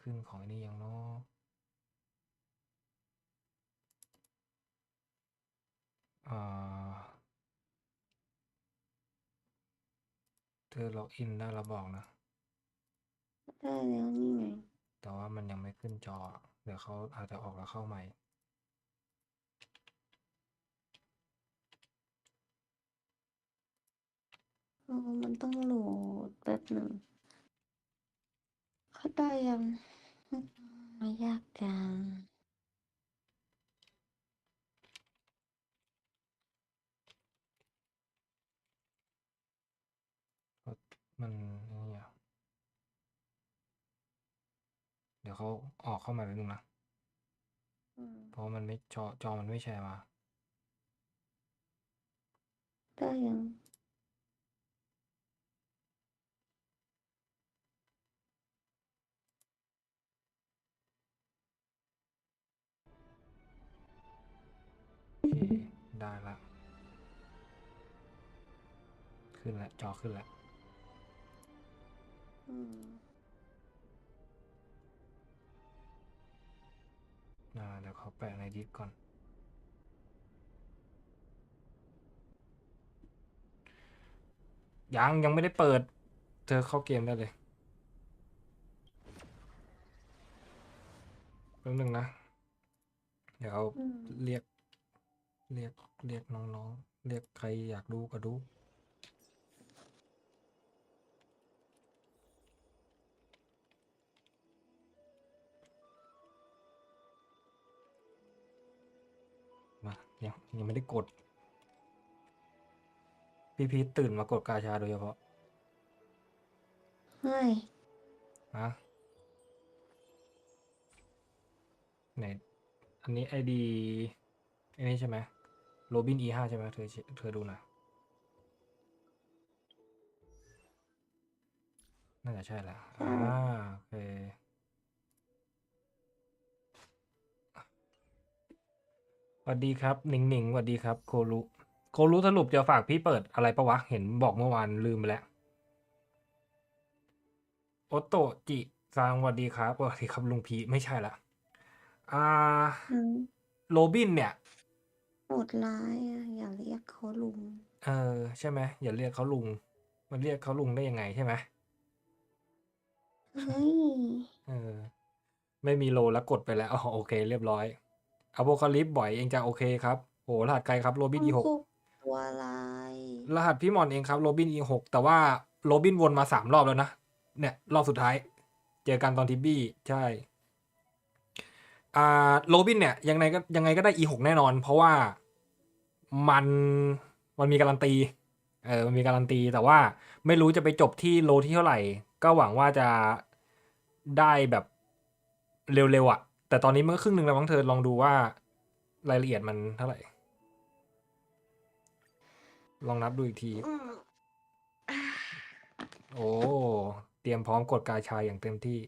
ขึ้นของไอ้นี่ยังเนาะอ่าเธอล็อกอินได้แล้วบอกนะได้แล้วนี่ไงแต่ว่ามันยังไม่ขึ้นจอ เดี๋ยวเขาอาจจะออกแล้วเข้าใหม่โอ้มันต้องโหลดแป๊บหนึ่งเข้าได้ยัง ไม่ยากจังมันนี่อะเดี๋ยวเขาออกเข้ามาแล้วนึงนะอืมเพราะว่ามันไม่จอจอมันไม่แชร์มาได้ยัง ได้ละ ขึ้นแล้วจอขึ้นแล้วอืมอ่าเดี๋ยวเขาแปะในดิสก่อน ยัง ยังไม่ได้เปิด เธอเข้าเกมได้เลยแป๊บนึงนะ เดี๋ยวอืมเรียก เรียกเรียกน้องๆ เรียกใครอยากดูก็ดู มายังยังไม่ได้กด พี่พีทตื่นมากดกาชาโดยเฉพาะเฮ้ยฮะไหน อันนี้ไอดีอันนี้ใช่ไหม โรบิน E ห้าใช่ไหมเธอเชเธอดูหนะน่าจะใช่แหละใช่อ่าโอเคสวัสดีครับ หนิงหนิงสวัสดีครับ โครุโครุสรุปจะฝากพี่เปิดอะไรปะวะ เห็นบอกเมื่อวานลืมไปแล้ว โอโตะจิซังสวัสดีครับสวัสดีครับลุงพีไม่ใช่ละอ่าอืมโรบินเนี่ย โหดร้ายอะอย่าเรียกเขาลุง เออใช่ไหมอย่าเรียกเขาลุง มันเรียกเขาลุงได้ยังไงใช่ไหมเฮ้ย เออ ไม่มีโลแล้วกดไปแล้วอ๋อโอเค เรียบร้อยอโ o คาลิปบ่อยเองจะโอเคครับโหรหัสไกลครับโรบิน E หกคุกตัวอะไรรหัสพี่หมอนเองครับโรบิน E หกแต่ว่าโรบินวนมาสามรอบแล้วนะเนี่ย รอบสุดท้าย เจอกันตอนทิบบี้ใช่อ่าโรบินเนี่ยยังไงก็ยังไงก็ได้ E หกแน่นอน เพราะว่า มันมันมีการันตีเออมันมีการันตีแต่ว่าไม่รู้จะไปจบที่โลที่เท่าไหร่ ก็หวังว่าจะได้แบบเร็วๆอะ่ะ แต่ตอนนี้มันก็ครึ่งหนึ่งแล้วมั้งเธอลองดูว่ารายละเอียดมันเท่าไหร่ ลองนับดูอีกทีอืมโอ้ เตรียมพร้อมกดกาชายอย่างเต็มที่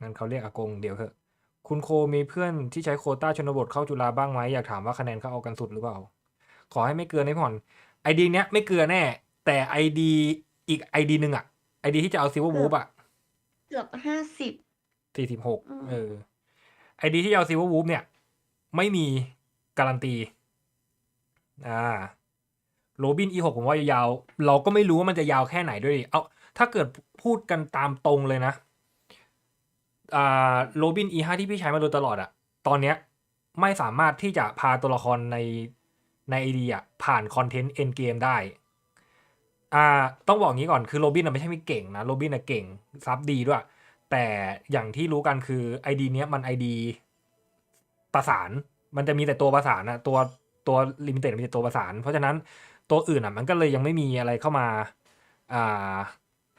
งั้นเขาเรียกอากงเดี๋ยวเถอะ คุณโคมีเพื่อนที่ใช้โควต้าชนบทเข้าจุฬาบ้างไหมอยากถามว่าคะแนนเขาเอากันสุดหรือเปล่า ขอให้ไม่เกินให้ผ่อนไอดีเนี้ยไม่เกินแน่ แต่ไอดีอีกไอดีหนึ่งอะไอดีที่จะเอาซิลเวอร์วูฟอะเกือบห้าสิบสี่สิบหกอืมเออไอดีที่จะเอาซิลเวอร์วูฟเนี่ย ไม่มีการันตี อ่าโรบิน E6 ผมว่ายาวๆเราก็ไม่รู้ว่ามันจะยาวแค่ไหนด้วยดิเอาถ้าเกิดพูดกันตามตรงเลยนะ อ่าโรบิน E5 ที่พี่ใช้มาโดยตลอดอะตอนเนี้ย ไม่สามารถที่จะพาตัวละครใน ในไอดีอะผ่านคอนเทนต์เอ็นเกมได้อ่าต้องบอกงี้ก่อนคือโรบินอะไม่ใช่ไม่เก่งนะโรบินอะเก่งซับดีด้วย แต่อย่างที่รู้กันคือ ID เนี้ยมัน ID ประสานมันจะมีแต่ตัวประสานอะตัวตัวลิมิเต็ดมีแต่ตัวประสาน เพราะฉะนั้นตัวอื่นอะมันก็เลยยังไม่มีอะไรเข้ามาอ่า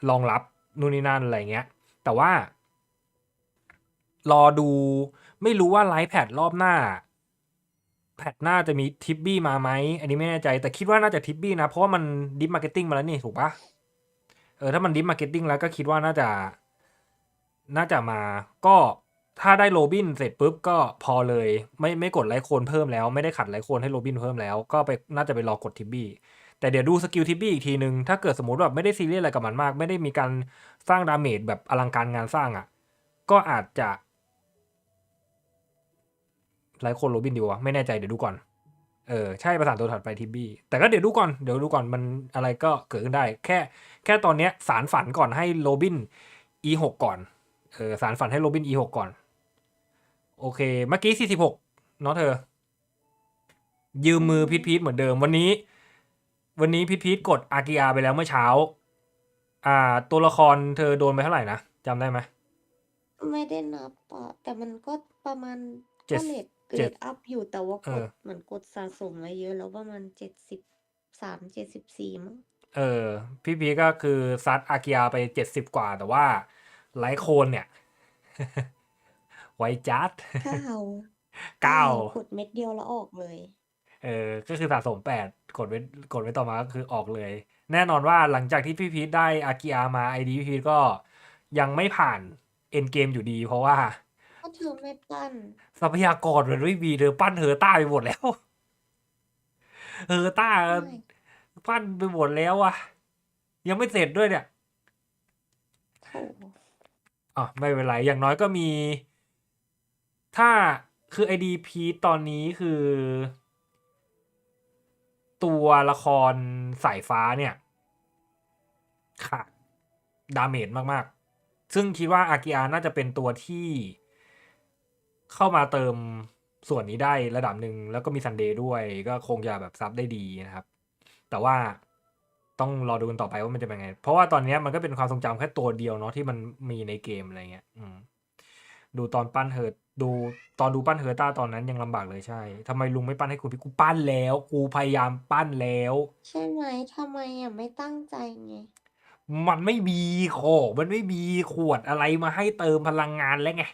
รองรับนู่นนี่นั่นอะไรเงี้ย แต่ว่า รอดูไม่รู้ว่าไลฟ์แพดรอบหน้า แพทหน้าจะมีทิปบี้มาไหมอันนี้ไม่แน่ใจ แต่คิดว่าน่าจะทิปบี้นะ เพราะว่ามันดิฟมาร์เก็ตติ้งมาแล้วนี่ถูกปะเออถ้ามันดิฟมาร์เก็ตติ้งแล้วก็คิดว่าน่าจะ น่าจะมา ก็ถ้าได้โรบินเสร็จปุ๊บก็พอเลย ไม่ไม่กดไลค์โคนเพิ่มแล้วไม่ได้ขัดไลค์โคนให้โรบินเพิ่มแล้ว ก็ไปน่าจะไปรอกดทิปบี้แต่เดี๋ยวดูสกิลทิปบี้อีกทีนึง ถ้าเกิดสมมติแบบไม่ได้ซีเรียสอะไรกับมันมาก ไม่ได้มีการสร้างดาเมจแบบอลังการงานสร้างอะ่ะ ก็อาจจะ ไลค์คนโรบินดีวะไม่แน่ใจเดี๋ยวดูก่อน เออ ใช่ประสานตัวถัดไปทิบบี้ แต่ก็เดี๋ยวดูก่อน เดี๋ยวดูก่อนมันอะไรก็เกิดขึ้นได้ แค่แค่ตอนเนี้ยสารฝันก่อนให้โรบิน e หกก่อน เออสารฝันให้โรบิน e หกก่อน โอเค เมื่อกี้สี่สิบหกเนาะเธอ ยืมมือพีทพีทเหมือนเดิมวันนี้ วันนี้พีทพีทกดอากิอาไปแล้วเมื่อเช้า อ่า ตัวละครเธอโดนไปเท่าไหร่นะจำได้ไหมไม่ได้นับอะแต่มันก็ประมาณเจ็ก็ด เลท เจ็เลดทอัพอยู่แต่ว่าเอกอดเหมือนกดสะสมไว้เยอะ แล้วประมาณเจ็ดสิบสามเจ็ดสิบสี่มั้งเออ พี่พีทก็คือซัดอากิอาไปเจ็ดสิบกว่า แต่ว่าไลท์โคนเนี่ย ไวจัดเก้าเก้ากดเม็ดเดียวแล้วออกเลย เออ ก็คือสะสมแปดกดไว้กดไว้ต่อมาก็คือออกเลย แน่นอนว่าหลังจากที่พี่พีทได้อากิอามาไอดีพี่พีทก็ยังไม่ผ่านเอ็นเกมอยู่ดี เพราะว่า ก็เธอไม่ปั้น ทรัพยากรมันไม่มีเธอปั้นเฮอร์ต้าไปหมดแล้ว เฮอร์ต้าไม่ปั้นไปหมดแล้วอะยังไม่เสร็จด้วยเนี่ยโถอะไม่เป็นไร อย่างน้อยก็มี ถ้าคือไอดีพีตอนนี้คือ ตัวละครสายฟ้าเนี่ยขาดดาเมจมาก ๆ ซึ่งคิดว่าอากิอาน่าจะเป็นตัวที่ เข้ามาเติมส่วนนี้ได้ระดับหนึ่งแล้วก็มีซันเดย์ด้วย ก็คงจะแบบซับได้ดีนะครับ แต่ว่าต้องรอดูกันต่อไปว่ามันจะเป็นไง เพราะว่าตอนเนี้ยมันก็เป็นความทรงจำแค่ตัวเดียวเนาะที่มันมีในเกมอะไรเงี้ยอืมดูตอนปั้นเฮิร์ตดูตอนดูปั้นเฮิร์ต้าตอนนั้นยังลำบากเลยใช่ทำไมลุงไม่ปั้นให้คุณพี่กูปั้นแล้ว กูพยายามปั้นแล้ว ใช่ไหมทำไมอะไม่ตั้งใจไงมันไม่มีของมันไม่มีขวดอะไรมาให้เติมพลังงานแล้วไง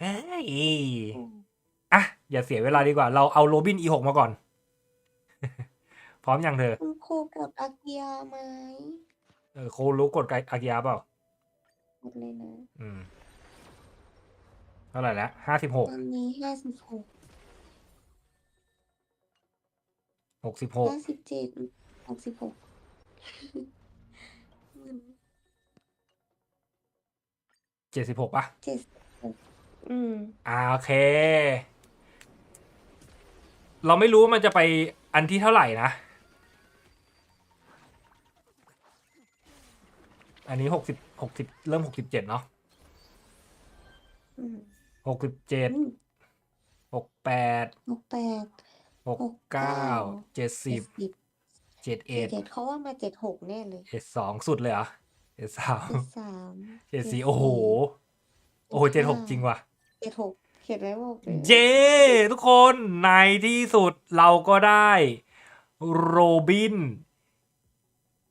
เฮ้ยอืมอะ อย่าเสียเวลาดีกว่า เราเอาโรบิน E6 มาก่อน พร้อมยังเธอ คุณครูกดอากิยาไหมเออโครู้กดไกอากิยาเปล่า กดเลยนะอืม เท่าไหร่แล้วห้าสิบหก ตอนนี้ห้าสิบหกหกสิบหก ห้าสิบเจ็ดหกสิบหกเจ็ดสิบหกป่ะเจ็ดหก อืม อ่าโอเค เราไม่รู้ว่ามันจะไปอันที่เท่าไหร่นะ อันนี้หกสิบหกสิบเริ่มหกสิบเจ็ดเนาะอืมหกสิบเจ็ดอืมหกแปดหกแปดหกเก้าเจ็ดสิบสิบเจ็ดเอ็ดเจ็ดเขาว่ามาเจ็ดหกแน่เลยเจ็ดสองสุดเลยเหรอเจ็ดสามเจ็ดสามเจ็ดสี่โอ้โห โอ้โหเจ็ดหกจริงว่ะ เจ็ดหกเขียนไว้บอกเลยเย้ทุกคนในที่สุดเราก็ได้โรบิน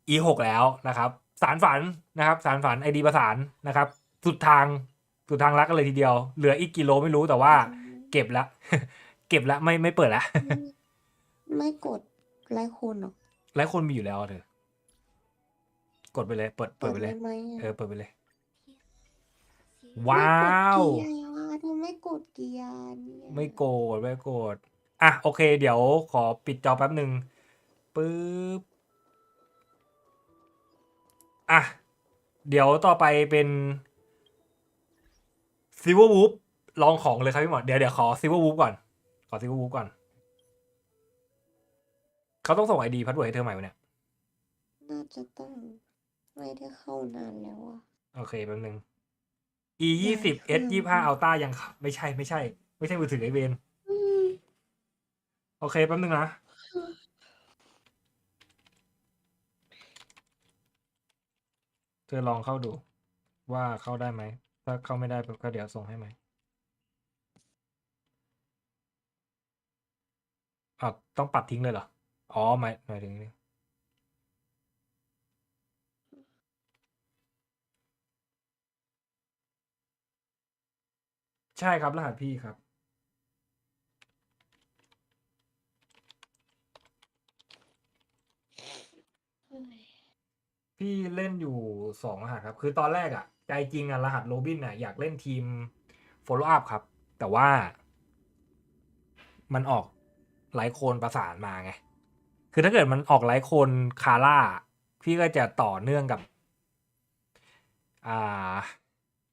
E6 แล้วนะครับ สารฝันนะครับ สารฝันไอดีประสานนะครับ สุดทางสุดทางรักกันเลยทีเดียว เหลืออีกกิโลไม่รู้แต่ว่า เก็บละ เก็บละไม่ไม่เปิดละไม่ไม่กดไลค์คนหรอกหลายคนมีอยู่แล้วอะเธอกดไปเลย เปิดเปิดไปเลยไหมเออะอเปิดไปเลยไม่ว้ากดว เกียร์อะทำไมไม่กดเกียร์เนี่ยไม่โกรธไม่โกรธอะโอเค เดี๋ยวขอปิดจอแป๊บหนึ่งปึ๊บอะ เดี๋ยวต่อไปเป็นซิ l เวอร์วูฟลองของเลยครับพี่หมอเดี๋ยวเดี๋ยวขอซิ l เวอร์วูฟก่อน ขอซิ l เวอร์วูฟก่อน เขาต้องส่งไอดีพัดเวิร์ดให้เธอใหม่วะเนี่ย น่าจะต้องไม่ได้เข้านานแล้วอะโอเคแป๊บนึง e ยี่สิบ s ยี่ห้าอัลต้ายังครับไม่ใช่ไม่ใช่ ไม่ใช่มือถือไอเวนอืมโอเคแป๊บนึงนะเธอลองเข้าดู ว่าเข้าได้ไหม ถ้าเข้าไม่ได้ก็เดี๋ยวส่งให้ไหมอะต้องปัดทิ้งเลยเหรอ อ๋อหมายหมายถึงนี่ ใช่ครับรหัสพี่ครับ พี่เล่นอยู่สองรหัสครับ คือตอนแรกอะใจจริงอะรหัสโรบินอะอยากเล่นทีม follow up ครับ แต่ว่า มันออกไลท์โคนประสานมาไง คือถ้าเกิดมันออกไลท์โคนคาร่า พี่ก็จะต่อเนื่องกับ อ่า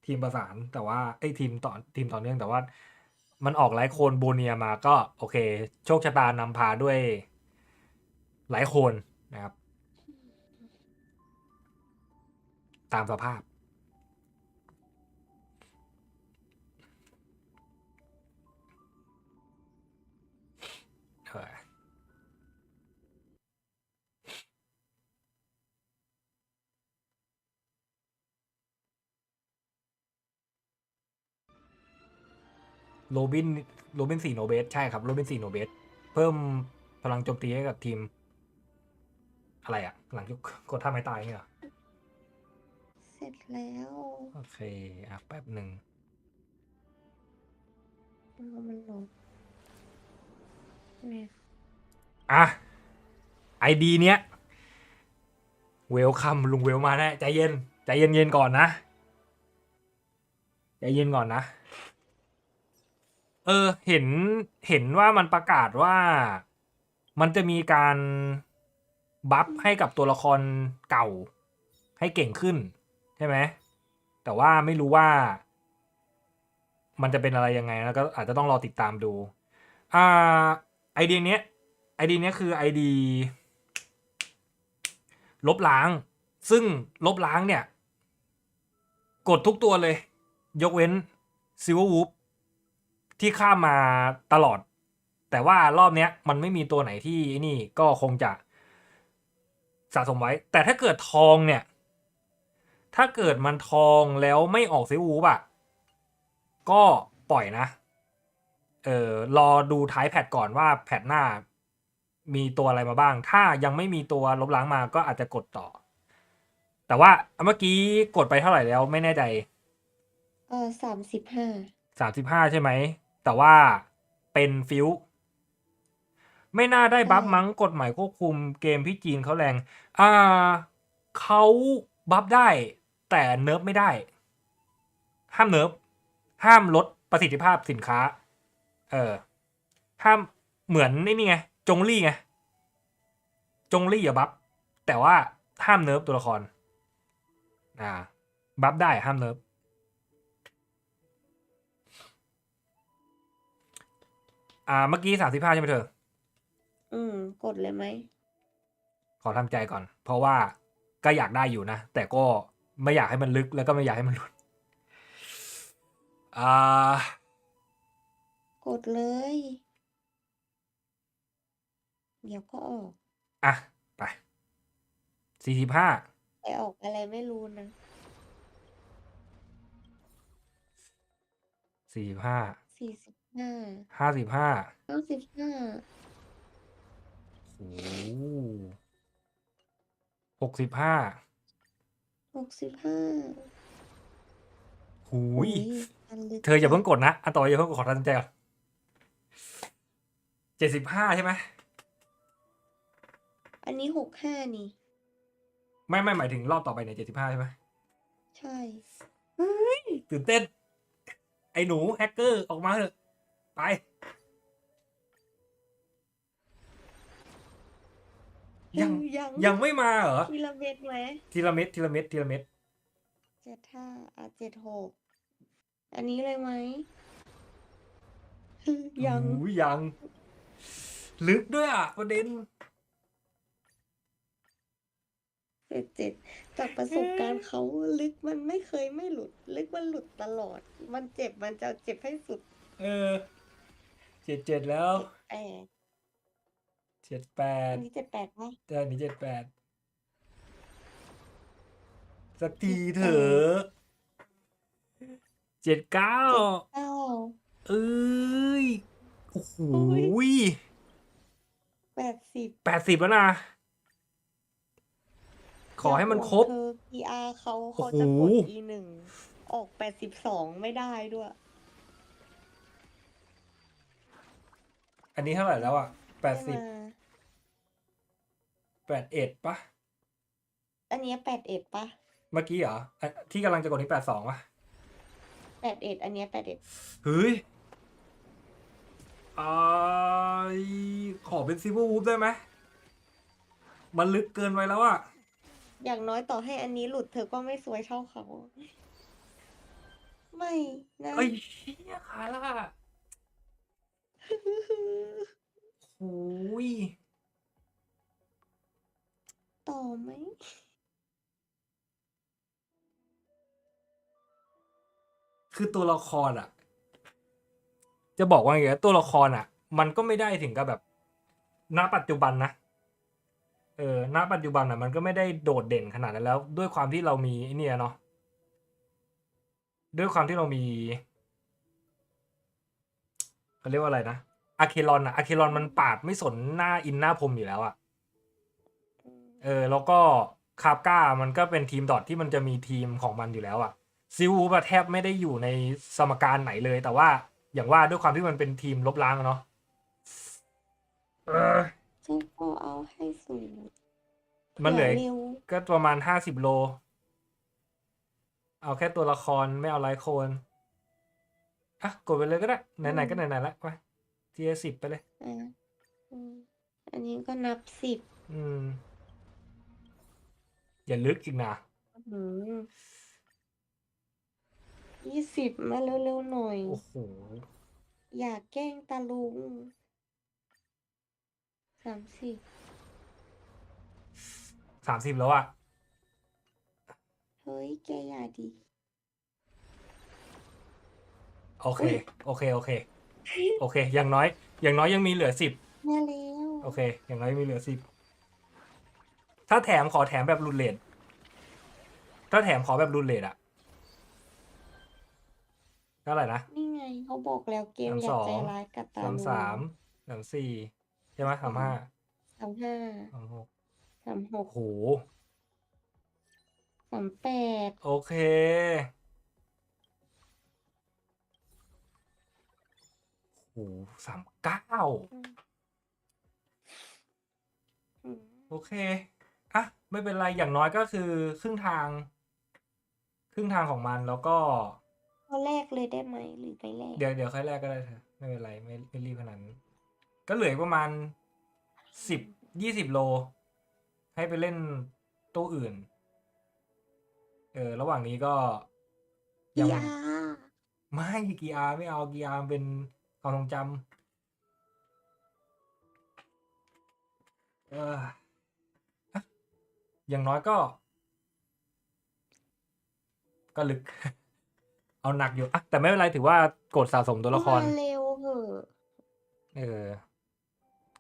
ทีมประสาน แต่ว่าไอ้ทีมต่อทีมต่อเนื่องแต่ว่า มันออกหลายโคนโบเนียมาก็โอเค โชคชะตานำพาด้วยหลายโคนนะครับ ตามสภาพ โรบินโรบินสี่โนเบสใช่ครับโรบินสี่โนเบสเพิ่มพลังโจมตีให้กับทีม อะไรอะหลังจากกดท่าไม้ตายเนี่ยเหรอเสร็จแล้วโอเคอะแป๊บหนึ่งเอามันลงเนี่ยอะไอดีเนี้ยเวลคัมลุงเวลมาแน่ใจเย็น ใจเย็นเย็นๆก่อนนะ ใจเย็นก่อนนะ เออ เห็นเห็นว่ามันประกาศว่ามันจะมีการบัฟให้กับตัวละครเก่า ให้เก่งขึ้น ใช่ไหมแต่ว่าไม่รู้ว่า มันจะเป็นอะไรยังไงแล้วก็อาจจะต้องรอติดตามดู อ่าไอเดียเนี้ยไอเดียเนี้ยคือไอดีลบล้าง ซึ่งลบล้างเนี่ย กดทุกตัวเลย ยกเว้นซิลเวอร์วูฟ ที่ข้ามมาตลอด แต่ว่ารอบเนี้ยมันไม่มีตัวไหนที่ไอ้นี่ก็คงจะสะสมไว้ แต่ถ้าเกิดทองเนี่ย ถ้าเกิดมันทองแล้วไม่ออกซิลเวอร์วูฟอะก็ปล่อยนะ เออรอดูท้ายแพทก่อนว่าแพทหน้ามีตัวอะไรมาบ้าง ถ้ายังไม่มีตัวลบล้างมาก็อาจจะกดต่อ แต่ว่าเมื่อกี้กดไปเท่าไหร่แล้วไม่แน่ใจ เออสามสิบห้า สามสิบห้าใช่ไหม แต่ว่าเป็นฟิวไม่น่าได้บัฟมั้งกฎหมายควบคุมเกมพี่จีนเขาแรง อ่าเขาบัฟได้ แต่เนิร์ฟไม่ได้ ห้ามเนิร์ฟห้ามลดประสิทธิภาพสินค้า เออ ห้ามเหมือนนี่นี่ไง จงลี่ไง จงลี่อย่าบัฟแต่ว่าห้ามเนิร์ฟตัวละคร อ่า บัฟได้ห้ามเนิร์ฟ อ่า เมื่อกี้สามสิบห้าใช่ไหมเธอ อืม กดเลยไหม ขอทำใจก่อน เพราะว่าก็อยากได้อยู่นะ แต่ก็ไม่อยากให้มันลึกแล้วก็ไม่อยากให้มันหลุดอ่ากดเลย เดี๋ยวก็ออก อะ ไปสี่สิบห้าไปออกอะไรไม่รู้นะสี่สิบห้าสี่สิบ ห้าห้าสิบห้าห้าสิบห้าโอ้หกสิบห้าหกสิบห้าหูยอันลึกเธออย่าเพิ่งกดนะ อันต่อไปอย่าเพิ่งกดขอทำใจก่อนเจ็ดสิบห้าใช่ไหม อันนี้หกห้านี่ ไม่ไม่หมายถึงรอบต่อไปเนี่ยเจ็ดสิบห้าใช่ไหมใช่ตื่นเต้น ไอ้หนูแฮกเกอร์ออกมาเถอะ ไป ยังยังยังไม่มาเหรอ ทีละเม็ดไหมทีละเม็ดทีละเม็ดทีละเม็ดเจ็ดห้าอะเจ็ดหกอันนี้เลยไหม ยังหูยยัง ลึกด้วยอะประเด็น เจ็ดเจ็ดจากประสบการณ์เขาลึกมันไม่เคยไม่หลุด ลึกมันหลุดตลอด มันเจ็บมันจะเจ็บให้สุด เออ เจ็ดเจ็ดแล้วแปดเจ็ดแปอัดนนี้เจ็ดแปดไหมแต่อันนี้เจ็ดแปดสักทีเถอะเจ็ดเก้าเก้าเอ้ยโอ้โหแปดสิบแปดสิบแล้วนะขอให้มันครบเธอ PR เขาโอ้เขาโหจะกด E หนึ่งออกแปดสิบสองไม่ได้ด้วย อันนี้เท่าไหร่แล้วอะแปดสิบไม่มาแปดเอ็ดปะอันเนี้แปดเอ็ดปะเมื่อกี้เหรออะที่กำลังจะกดที่แปดสองปะแปดเอ็ดอันเนี้แปดเอ็ดเฮ้ยอายขอเป็นซิ l เวอร์วูฟได้ไหมมันลึกเกินไปแล้วอะอย่างน้อยต่อให้อันนี้หลุดเธอก็ไม่สวยเท่าเขา ไม่นะเอ้ยเชี่ยคาร่า โอ้ยต่อไหม คือตัวละครอะจะบอกว่าไงอะตัวละครอะมันก็ไม่ได้ถึงกับแบบ ณ ปัจจุบันนะ เออ ณ ปัจจุบันอะมันก็ไม่ได้โดดเด่นขนาดนั้นแล้ว ด้วยความที่เรามีไอ้เนี่ยเนาะ ด้วยความที่เรามี เขาเรียกว่าอะไรนะอะเคลอนอะอะเคลอนมันปาดไม่สนหน้าอินหน้าพรมอยู่แล้วอะอืมเออ แล้วก็คาบก้ามันก็เป็นทีมดอทที่มันจะมีทีมของมันอยู่แล้วอะซิวูปะแทบไม่ได้อยู่ในสมการไหนเลย แต่ว่าอย่างว่าด้วยความที่มันเป็นทีมลบล้างอะเนาะเออฉันก็เอาให้สูงมันเหลือเร็วก็ประมาณห้าสิบโล เอาแค่ตัวละครไม่เอาไลฟ์โคน อะกดไปเลยก็ได้ไหนๆก็ไหนๆละไปทีละสิบไปเลย อะอืมอันนี้ก็นับสิบอืม อย่าลึกอีกนะอืมยี่สิบมาเร็วๆหน่อย โอ้โหอย่าแกล้งตาลุงสามสิบสามสิบแล้วอะเฮ้ย แกอย่าดิ โอเค โอเค โอเค โอเค อย่างน้อย อย่างน้อยยังมีเหลือสิบมาแล้วโอเค อย่างน้อยมีเหลือสิบ ถ้าแถมขอแถมแบบรุนเลทถ้าแถมขอแบบรุนเลทอะเท่าไหร่นะ นี่ไงเขาบอกแล้วเกมสามอย่าสองใจร้ายกับตาสามลุงสามสามสี่ใช่ไหมสามห้าสามห้าสามหกสามหกโหสามแปดโอเค โหสามเก้าอืมโอเคอะไม่เป็นไรอย่างน้อยก็คือครึ่งทาง ครึ่งทางของมันแล้วก็เอาแรกเลยได้ไหมหรือไปแรกเดี๋ยวเดี๋ยวค่อยแรกก็ได้เธอไม่เป็นไรไม่ไม่รีบขนาดนั้นก็เหลืออีกประมาณสิบยี่สิบโล ให้ไปเล่นตู้อื่น เออ ระหว่างนี้ก็ยาไม่กีอาร์ไม่เอากีอาร์เป็น ความทรงจำเอออะอย่างน้อยก็ ก็ลึก เอาหนักอยู่อะแต่ไม่เป็นไรถือว่ากดสะสมตัวละครมาเร็วเหอะเออ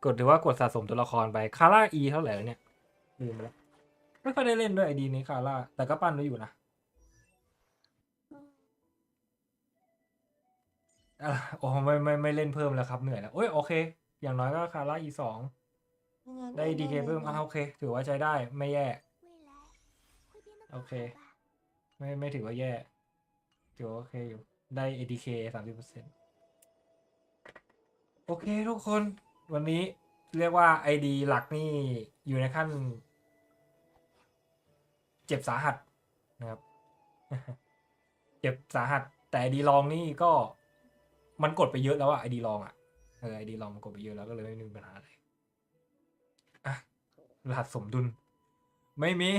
กดถือว่ากดสะสมตัวละครไปคาร่าอีเท่าไหร่แล้วเนี่ยลืมไปแล้วไม่ค่อยได้เล่นด้วยไอดีนี้คาร่าแต่ก็ปั้นไว้อยู่นะ อะโอ้ไม่ไม่ไม่เล่นเพิ่มแล้วครับเหนื่อยแล้วโอ้ยโอเค อย่างน้อยก็คาร่าอีสองงั้นได้ก็ดีเคเพิ่มอะโอเค ถือว่าใช้ได้ไม่แย่ โอเค ไม่ไม่ถือว่าแย่ถือว่าโอเคอยู่ได้ ADK สามสิบเปอร์เซ็นโอเคทุกคนวันนี้เรียกว่า ID หลักนี่อยู่ในขั้น เจ็บสาหัสนะครับ เจ็บสาหัส แต่ ID ลองนี่ก็ มันกดไปเยอะแล้วอะ ID ลองอะเออ ID ลองมันกดไปเยอะแล้วก็เลยไม่มีปัญหาอะไรอะรหัสสมดุล ไม่มี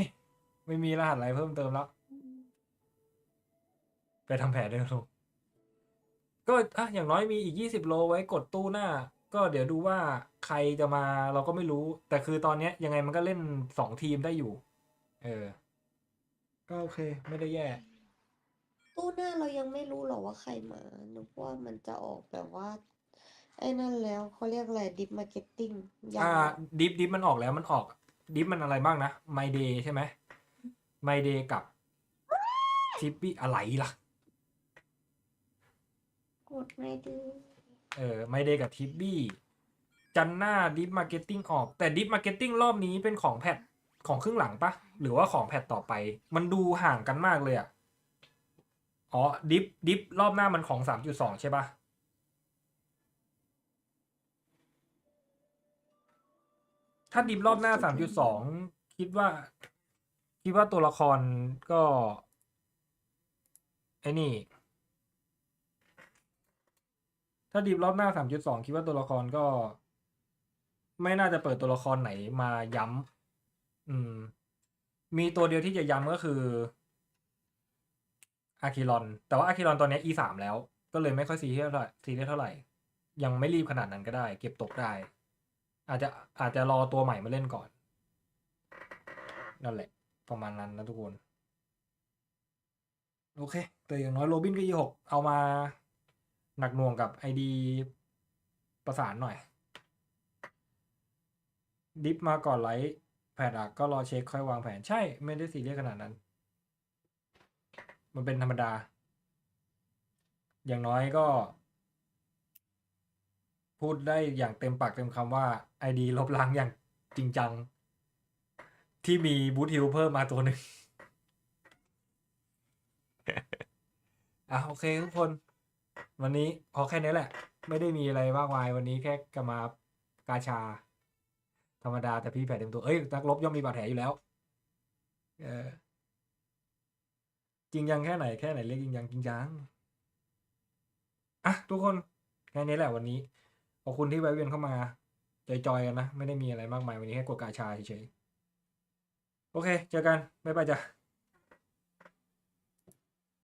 ไม่มีรหัสอะไรเพิ่มเติมแล้ว ไปทำแผลด้วยลูกก็อะอย่างน้อยมีอีกยี่สิบโลไว้กดตู้หน้า ก็เดี๋ยวดูว่าใครจะมาเราก็ไม่รู้ แต่คือตอนเนี้ยยังไงมันก็เล่นสองทีมได้อยู่ เออ ก็โอเค ไม่ได้แย่ ตู้หน้าเรายังไม่รู้หรอกว่าใครมานึกว่ามันจะออกแบบว่า ไอ้นั่นแล้วเขาเรียกอะไรดิฟมาร์เก็ตติ้งยังอ่าดิฟดิฟมันออกแล้วมันออก ดิฟมันอะไรบ้างนะไมเดย์ใช่ไหมไมเดย์กับทิปปี้อะไรล่ะ กดไม่ดูเออไมเดย์กับทิปบี้จันหน้าดิฟมาร์เก็ตติ้งออกแต่ดิฟมาร์เก็ตติ้งรอบนี้เป็นของแพทของครึ่งหลังปะหรือว่าของแพทต่อไป มันดูห่างกันมากเลยอะ อ๋อ ดิฟ ดิฟ รอบหน้ามันของสามจุดสองใช่ปะถ้าดิฟรอบหน้าสามจุดสองคิดว่า คิดว่าตัวละครก็ไอ้นี่ ถ้าดีฟรอบหน้าสามจุดสองคิดว่าตัวละครก็ ไม่น่าจะเปิดตัวละครไหนมาย้ำอืม มีตัวเดียวที่จะย้ำก็คือ อาคิรอน แต่ว่าอาคิรอนตอนนี้ e สามแล้ว ก็เลยไม่ค่อยซีเรียสเท่าไหร่ซีเรียสเท่าไหร่ ยังไม่รีบขนาดนั้นก็ได้ เก็บตกได้ อาจจะอาจจะรอตัวใหม่มาเล่นก่อน นั่นแหละ ประมาณนั้นนะทุกคน โอเค แต่อย่างน้อยโรบินก็ e หกเอามาหนักหน่วงกับไอดีประสานหน่อย ดิฟมาก่อนไลท์แพดอะก็รอเช็คค่อยวางแผนใช่ ไม่ได้ซีเรียสขนาดนั้น มันเป็นธรรมดา อย่างน้อยก็ พูดได้อย่างเต็มปากเต็มคำว่าไอดีลบล้างอย่างจริงจัง ที่มีบูทฮิลเพิ่มมาตัวหนึ่งอะโอเคทุกคน วันนี้พอแค่นี้แหละ ไม่ได้มีอะไรมากมายวันนี้แค่กมากาชา ธรรมดาแต่พี่แผลเต็มตัว เอ้ยนักรบย่อมมีบาดแผลอยู่แล้ว เออ จริงยังแค่ไหนแค่ไหนเรียกจริงยังจริงจังอะทุกคนแค่นี้แหละวันนี้ขอบคุณที่แวะเวียนเข้ามาจอยๆกันนะ ไม่ได้มีอะไรมากมายวันนี้แค่กดกาชาเฉยๆโอเค เจอกัน บ๊ายบายจ้ะ